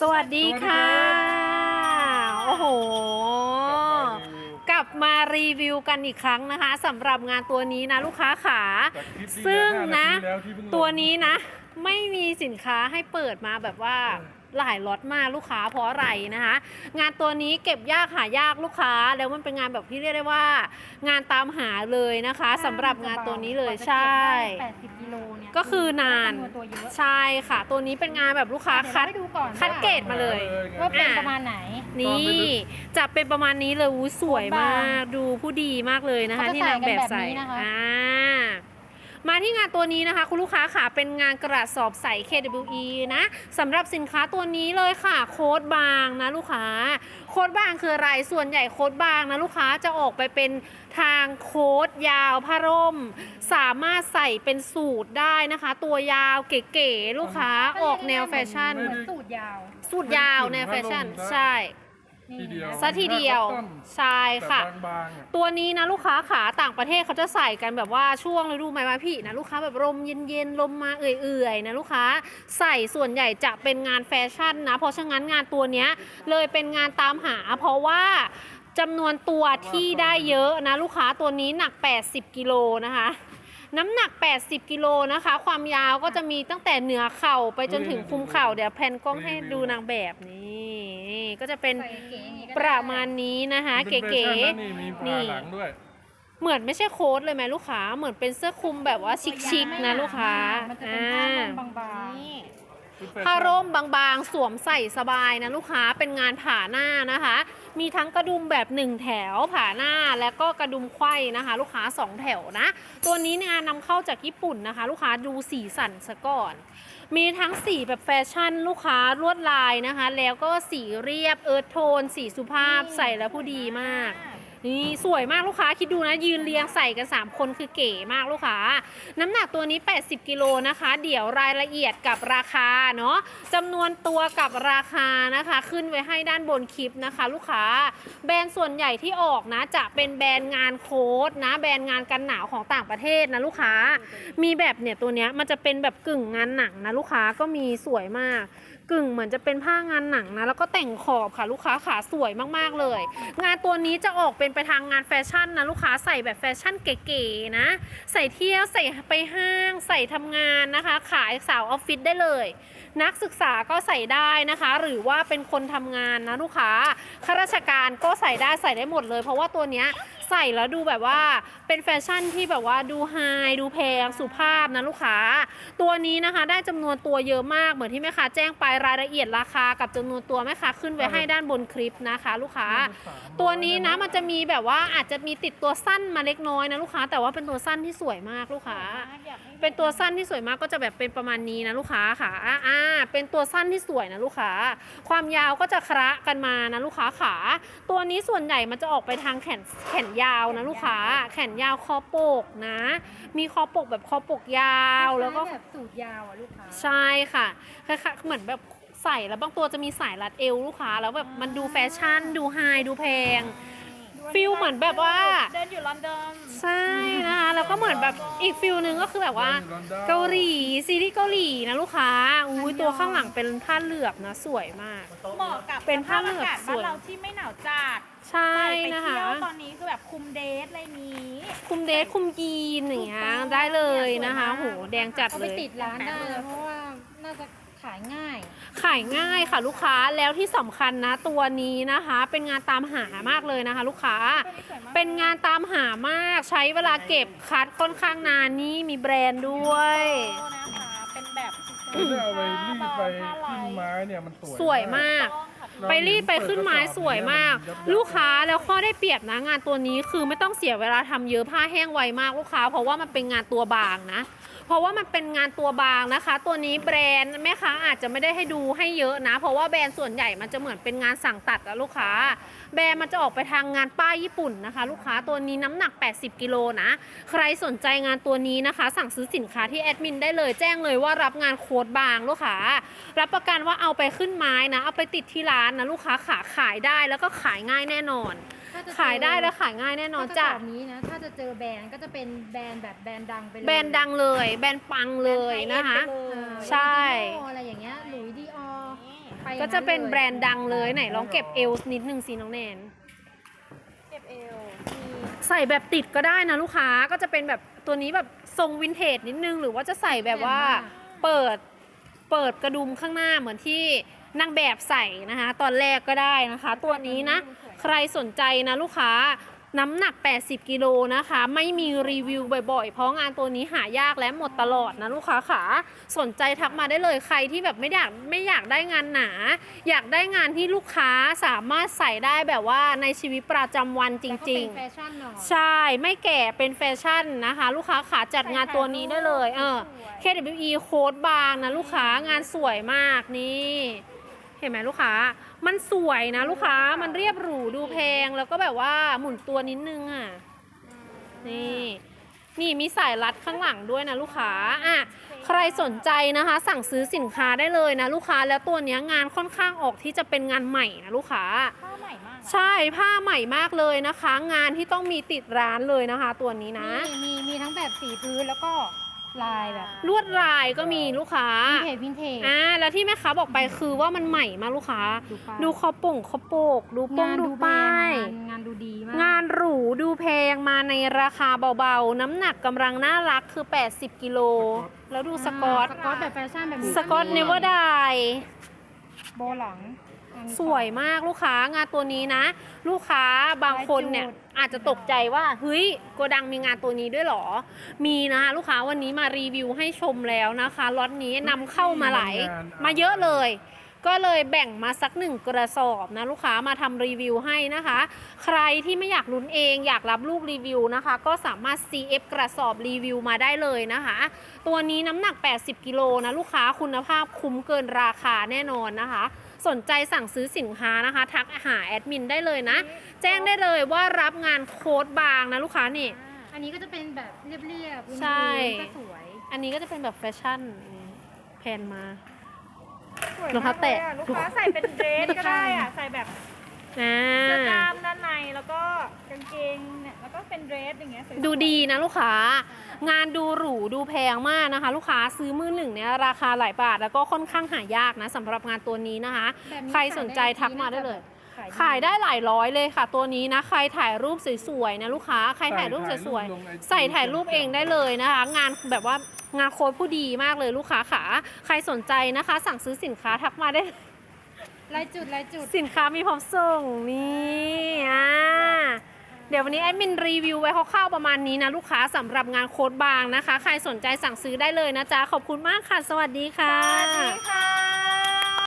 สวัสดีค่ะ โอ้โห กลับมารีวิวกันอีกครั้งนะคะสำหรับงานตัวนี้นะลูกค้าขาจากคลิปที่ซึ่งห้านะทีแล้วที่เพิ่งลงตัวนี้นะ ไม่มีสินค้าให้เปิดมาแบบว่า หลายล็อตมากลูกค้าเพราะอะไรนะคะ งานตัวนี้เก็บยากหายากลูกค้า แล้วมันเป็นงานแบบที่เรียกได้ว่า งานตามหาเลยนะคะสำหรับงานตัวนี้เลยใช่ 80กิโลเนี่ยก็คือนานจำวตัวเยอะใช่ค่ะ ตัวนี้เป็นงานแบบลูกค้าเดี๋ยวคัดเรไปดูก่อนคัดเกรดมาเลยว่าเป็นอะประมาณไหนนี่จะเป็นประมาณนี้เลยอู้สวยมาก ดูผู้ดีมากเลยนะคะเขาจะที่นางแบบใส่ใส่กันแบบนี้นะคะอ่า มาที่งานตัวนี้นะคะ คุณลูกค้าค่ะเป็นงานกระสอบใส KWE นะสำหรับสินค้าตัวนี้เลยค่ะ โค้ดบางนะลูกค้า โค้ดบางคืออะไรส่วนใหญ่โค้ดบางนะลูกค้าจะออกไปเป็นทางโค้ดยาวผ้าร่ม สามารถใส่เป็นสูตรได้นะคะ ตัวยาวเก๋ๆลูกค้าออกแนวแฟชั่นเหมือนสูตรยาว สูตรยาวแนวแฟชั่นใช่ ทีเดียวซะทีเดียวใช่แต่ค่ะบางๆอะตัวนี้นะลูกค้าขาต่างประเทศเขาจะใส่กันแบบว่าช่วงฤดูใบไม้ผลินะลูกค้าแบบลมเย็นๆลมมาเอื่อยๆนะลูกค้าใส่ส่วนใหญ่จะเป็นงานแฟชั่นนะ เพราะฉะนั้นงานตัวเนี้ยเลยเป็นงานตามหา เพราะว่าจำนวนตัวที่ได้เยอะนะลูกค้าตัวนี้หนัก 80 กิโลนะคะ น้ำหนัก 80 กิโลนะคะ ความยาวก็จะมีตั้งแต่เหนือเข่าไปจนถึงคุมเข่าเดี๋ยวแพนกล้องให้ดูนางแบบนี่ ก็จะเป็นใส่เก๋อย่างงี้ก็ปได้ระมาณนี้นะคะเป็นเก๋แฟชั่นนะนี่มีๆผ่านี่หลังด้วยเหมือนไม่ใช่โค้ทเลยไหมลูกค้า เหมือนเป็นเสื้อคลุมแบบว่าชิคๆนะลูกค้ามันจะอ่เป็นผ้าร่ามบางเป็นแฟชั่น ผ้าร่มบางๆ สวมใส่สบายนะลูกค้าเป็นงานผ่าหน้านะคะ มีทั้งกระดุมแบบหนึ่งแถวผ่าหน้าแล้วก็กระดุมไขว้นะคะ ลูกค้าสองแถวนะ ตัวนี้งานนำเข้าจากญี่ปุ่นนะคะ ลูกค้าดูสีสันซะก่อน มีทั้งสีแบบแฟชั่นลูกค้าลวดลายนะคะ แล้วก็สีเรียบเอิร์ธโทน สีสุภาพใส่แล้วผู้ดีมาก นี่สวยมากลูกค้าคิดดูนะยืนเรียงใส่กัน 3 คนคือเก๋มากลูกค้า น้ำหนักตัวนี้ 80 กิโลนะคะ เดี๋ยวรายละเอียดกับราคาเนาะจำนวนตัวกับราคานะคะ ขึ้นไว้ให้ด้านบนคลิปนะคะ ลูกค้า แบรนด์ส่วนใหญ่ที่ออกนะ จะเป็นแบรนด์งานโค้ดนะ แบรนด์งานกันหนาวของต่างประเทศนะลูกค้า มีแบบเนี่ยตัวเนี้ยมันจะเป็นแบบกึ่งงานหนังนะลูกค้าก็มีสวยมาก กึ่งเหมือนจะเป็นผ้างานหนังนะ แล้วก็แต่งขอบค่ะลูกค้าขาสวยมากๆเลย งานตัวนี้จะออกเป็นไปทางงานแฟชั่นนะลูกค้าใส่แบบแฟชั่นเก๋ๆนะ ใส่เที่ยวใส่ไปห้าง ใส่ทำงานนะคะ ขายสาวออฟฟิศได้เลย นักศึกษาก็ใส่ได้นะคะ หรือว่าเป็นคนทำงานนะลูกค้าข้าราชการก็ใส่ได้ใส่ได้หมดเลย เพราะว่าตัวเนี้ย ใส่แล้วดูแบบว่าเป็นแฟชั่นที่แบบว่าดูไฮดูแพงสุภาพนะลูกค้า ตัวนี้นะคะได้จำนวนตัวเยอะมากเหมือนที่แม่ค้าแจ้งไปรายละเอียดราคากับจำนวนตัวแม่ค้าขึ้นไว้ให้ด้านบนคลิปนะคะ ลูกค้า ตัวนี้นะมันจะมีแบบว่าอาจจะมีติดตัวสั้นมาเล็กน้อยนะลูกค้า แต่ว่าเป็นตัวสั้นที่สวยมากลูกค้าอยากให้เป็นตัวสั้นที่สวยมากก็จะแบบเป็นประมาณนี้นะลูกค้าค่ะอ่าอ่าเป็นตัวสั้นที่สวยนะลูกค้า ความยาวก็จะคระกันมานะลูกค้าขาตัวนี้ส่วนใหญ่มันจะออกไปทางแขนแขนยาวนะลูกค้า แขนยาวคอปกนะ มีคอปกแบบคอปกยาวแล้วก็แบบสูตรยาวอะลูกค้าใช่ค่ะคล้ายๆเหมือนแบบใส่แล้วบางตัวจะมีสายรัดเอวลูกค้า แล้วแบบมันดูแฟชั่น ดูไฮดูแพง ฟิลเหมือนแบบว่า เดินอยู่ลอนดอนใช่นะคะแล้วก็เหมือนแบบอีกฟิลหนึ่งก็คือแบบว่า เกาหลีซีรีส์เกาหลีนะลูกค้าอุ้ยตัวข้างหลังเป็นผ้าเหลือบนะสวยมาก เหมาะกับเป็นผ้าสภพอากาศเหลือบสวยบ้านเราที่ไม่หนาวจัดใช่ใส่ไปนะคะเที่ยวตอนนี้คือแบบคุมเดทอะไรนี้คุมเดทคุมยีนอย่างเงี้ยได้เลยนะคะโหแดงจัดเอาเลไปยติดร้านได้เลยเพราะว่าน่าจะ ขายง่าย ขายง่ายค่ะลูกค้าแล้วที่สำคัญนะตัวนี้นะคะ เป็นงานตามหามากเลยนะคะ ลูกค้า เป็นงานตามหามากใช้เวลาเก็บคัดค่อนข้างนานนี่มีแบรนด์ด้วยโอ้นะคะเป็นแบบ ไม่ได้เอาไปรีดไปผ้าลาขึ้นยไม้เนี่ยมันสวยสวยมากเรา ไปรีดไปขึ้นไม้สวยมาก ลูกค้าแล้วข้อได้เปรียบนะงานตัวนี้คือไม่ต้องเสียเวลาทำเยอะผ้าแห้งไวมากลูกค้า เพราะว่ามันเป็นงานตัวบางนะ เพราะว่ามันเป็นงานตัวบางนะคะ ตัวนี้แบรนด์แม่ค้าอาจจะไม่ได้ให้ดูให้เยอะนะ เพราะว่าแบรนด์ส่วนใหญ่มันจะเหมือนเป็นงานสั่งตัดอะลูกค้า แบรนด์มันจะออกไปทางงานป้ายญี่ปุ่นนะคะ ลูกค้าตัวนี้น้ำหนัก 80กิโลนะ ใครสนใจงานตัวนี้นะคะ สั่งซื้อสินค้าที่แอดมินได้เลยแจ้งเลยว่ารับงานโค้ดบางลูกค้ารับประกันว่าเอาไปขึ้นไม้นะ เอาไปติดที่ร้านนะลูกค้าขาขายได้แล้วก็ขายง่ายแน่นอน ถ้าจะเจอขายได้และขายง่ายแน่นอนถ้าจ้ะกระสอบนี้นะ ถ้าจะเจอแบรนด์ก็จะเป็นแบรนด์แบบแบรนด์ดังไปเลยแบรนด์ดังเลย แบรนด์ปังเลยนะคะ เออใช่ Valentino อะไรอย่างเงี้ยหลุยดีออไปอย่างก็จะเป็นลยแบรนด์ดังเลยไหนลองเก็บเอลนิดนึงสิน้องแนน เก็บเอวมีใส่แบบติดก็ได้นะลูกค้าก็จะเป็นแบบตัวนี้แบบทรงวินเทจนิดนึง หรือว่าจะใส่แบบว่า เปิดเปิดกระดุมข้างหน้าเหมือนที่ นางแบบใส่นะคะ ตอนแรกก็ได้นะคะ ตัวนี้นะ ใครสนใจนะลูกค้าน้ำหนัก 80 กิโลนะคะ ไม่มีรีวิวบ่อยๆ เพราะงานตัวนี้หายากและหมดตลอดนะลูกค้าขาสนใจทักมาได้เลยใครที่แบบไม่อยากไม่อยากได้งานหนา อยากได้งานที่ลูกค้าสามารถใส่ได้แบบว่าในชีวิตประจำวันจแต่ก็ริงเป็นแฟชั่นหน่อยๆใช่ไม่แก่เป็นแฟชั่นนะคะ ลูกค้าขาจัดงานตัวนี้ได้เลย เออ KWE โค้ดบางนะลูกค้างานสวยมากนี่ เห็นไหมลูกค้า มันสวยนะลูกค้า มันเรียบหรูดูแพงแล้วก็แบบว่าหมุนตัวนิดนึงอะ นี่ นี่มีสายรัดข้างหลังด้วยนะลูกค้า อะ ใครสนใจนะคะ สั่งซื้อสินค้าได้เลยนะลูกค้า แล้วตัวเนี้ยงานค่อนข้างออกที่จะเป็นงานใหม่นะลูกค้า ผ้าใหม่มากอะใช่ผ้าใหม่มากเลยนะคะ งานที่ต้องมีติดร้านเลยนะคะ ตัวนี้นะ มีมีมีทั้งแบบสีพื้นแล้วก็ ลายแบบลวดลายก็มีลูกค้าวินเทจวินเทจอ่าแล้วที่แม่ค้าบอกไปคือว่ามันใหม่มากลูกค้า ดูป้ายดูคอป่งคอโปก ดูป้งงานดูดูแพป้างยงานงานดูดีมากงานหรูดูแพงมาในราคาเบาๆ น้ำหนักกำลังน่ารักคือ 80 กิโล แล้วดูสกอตสกอตแบบแฟชั่นแบบนี้สกอตเนเวอร์ได โบหลังอันนี้สวยมากลูกค้างานตัวนี้นะ ลูกค้าบางคนเนี่ยลายจุดอาจจะตกใจว่าเฮ้ยโกดังมีงานตัวนี้ด้วยเหรอ มีนะคะลูกค้าวันนี้มารีวิวให้ชมแล้วนะคะล็อตนี้นำเข้ามาหลายมาเยอะเลย ก็เลยแบ่งมาสักหนึ่งกระสอบนะลูกค้ามาทำรีวิวให้นะคะ ใครที่ไม่อยากลุ้นเองอยากรับลูกรีวิวนะคะ ก็สามารถ CF กระสอบรีวิวมาได้เลยนะคะ ตัวนี้น้ำหนัก 80 กิโลนะลูกค้าคุณภาพคุ้มเกินราคาแน่นอนนะคะ สนใจสั่งซื้อสินค้านะคะ ทักหาแอดมินได้เลยนะ แจ้งได้เลยว่ารับงานโค้ดบางนะลูกค้านี่ อันนี้ก็จะเป็นแบบเรียบๆพื้นๆใช่ ก็สวย อันนี้ก็จะเป็นแบบแฟชั่นนี่แพนมาส วยรองเท้าแตะ มกลยอลูกค้าใส่เป็นเดรสก็ได้อะ ใส่แบบอ่าเสื้อกล้ามด้านในแล้วก็กางเกงเนี่ยแล้วก็เป็นเดรสอย่างเงี้ยสวยๆดูดีนะลูกค้า งานดูหรูดูแพงมากนะคะ ลูกค้าซื้อมือหนึ่งเนี่ยราคาหลายบาทแล้วก็ค่อนข้างหายากนะสำหรับงานตัวนี้นะคะ แบบนี้ใครสนใจทักมาได้เลย ขายขายได้หลายร้อยเลยค่ะ ตัวนี้นะใครถ่ายรูปสวยๆนะลูกค้าใครถ่ายรูปสวยลง IG ๆใส่ถ่ายรูปเองได้เลยนะคะ งานแบบว่างานโค้ดผู้ดีมากเลยลูกค้าขาใครสนใจนะคะ สั่งซื้อสินค้าทักมาได้ลายจุดลายจุดสินค้ามีพร้อมส่งนี่อ่าเดี๋ยววันนี้แอดมินรีวิวไว้คร่าวๆประมาณนี้นะ ลูกค้าสำหรับงานโค้ดบางนะคะ ใครสนใจสั่งซื้อได้เลยนะจ๊ะ ขอบคุณมากค่ะ สวัสดีค่ะ สวัสดีค่ะ